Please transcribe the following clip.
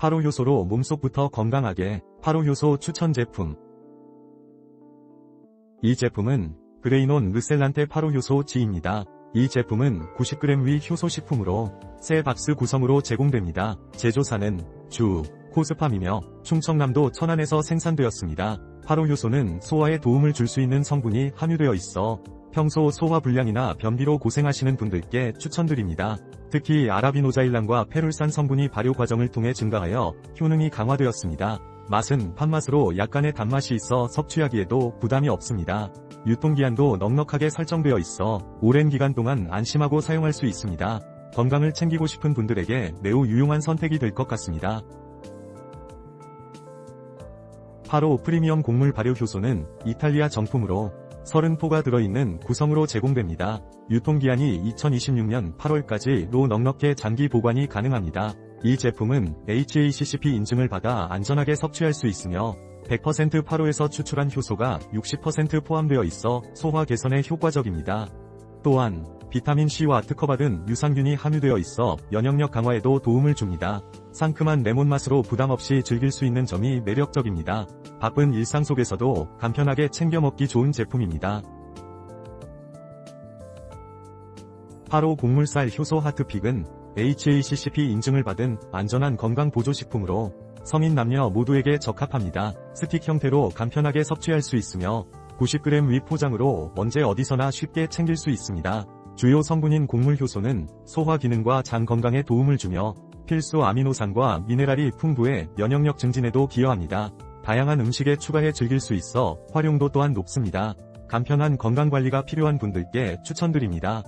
파로 효소로 몸속부터 건강하게 파로 효소 추천 제품. 이 제품은 그레이논 르셀란테 파로 효소 지입니다. 이 제품은 90g 위 효소 식품으로 새 박스 구성으로 제공됩니다. 제조사는 주 코스팜이며 충청남도 천안에서 생산되었습니다. 파로 효소는 소화에 도움을 줄 수 있는 성분이 함유되어 있어 평소 소화 불량이나 변비로 고생하시는 분들께 추천드립니다. 특히 아라비노자일란과 페룰산 성분이 발효 과정을 통해 증가하여 효능이 강화되었습니다. 맛은 판맛으로 약간의 단맛이 있어 섭취하기에도 부담이 없습니다. 유통기한도 넉넉하게 설정되어 있어 오랜 기간 동안 안심하고 사용할 수 있습니다. 건강을 챙기고 싶은 분들에게 매우 유용한 선택이 될 것 같습니다. 파로 프리미엄 곡물 발효 효소는 이탈리아 정품으로 30포가 들어있는 구성으로 제공됩니다. 유통기한이 2026년 8월까지로 넉넉해 장기 보관이 가능합니다. 이 제품은 HACCP 인증을 받아 안전하게 섭취할 수 있으며 100% 파로에서 추출한 효소가 60% 포함되어 있어 소화 개선에 효과적입니다. 또한 비타민C와 특허받은 유산균이 함유되어 있어 면역력 강화에도 도움을 줍니다. 상큼한 레몬 맛으로 부담 없이 즐길 수 있는 점이 매력적입니다. 바쁜 일상 속에서도 간편하게 챙겨 먹기 좋은 제품입니다. 파로 곡물쌀 효소 하트픽은 HACCP 인증을 받은 안전한 건강 보조식품으로 성인 남녀 모두에게 적합합니다. 스틱 형태로 간편하게 섭취할 수 있으며 90g 위 포장으로 언제 어디서나 쉽게 챙길 수 있습니다. 주요 성분인 곡물 효소는 소화 기능과 장 건강에 도움을 주며 필수 아미노산과 미네랄이 풍부해 면역력 증진에도 기여합니다. 다양한 음식에 추가해 즐길 수 있어 활용도 또한 높습니다. 간편한 건강관리가 필요한 분들께 추천드립니다.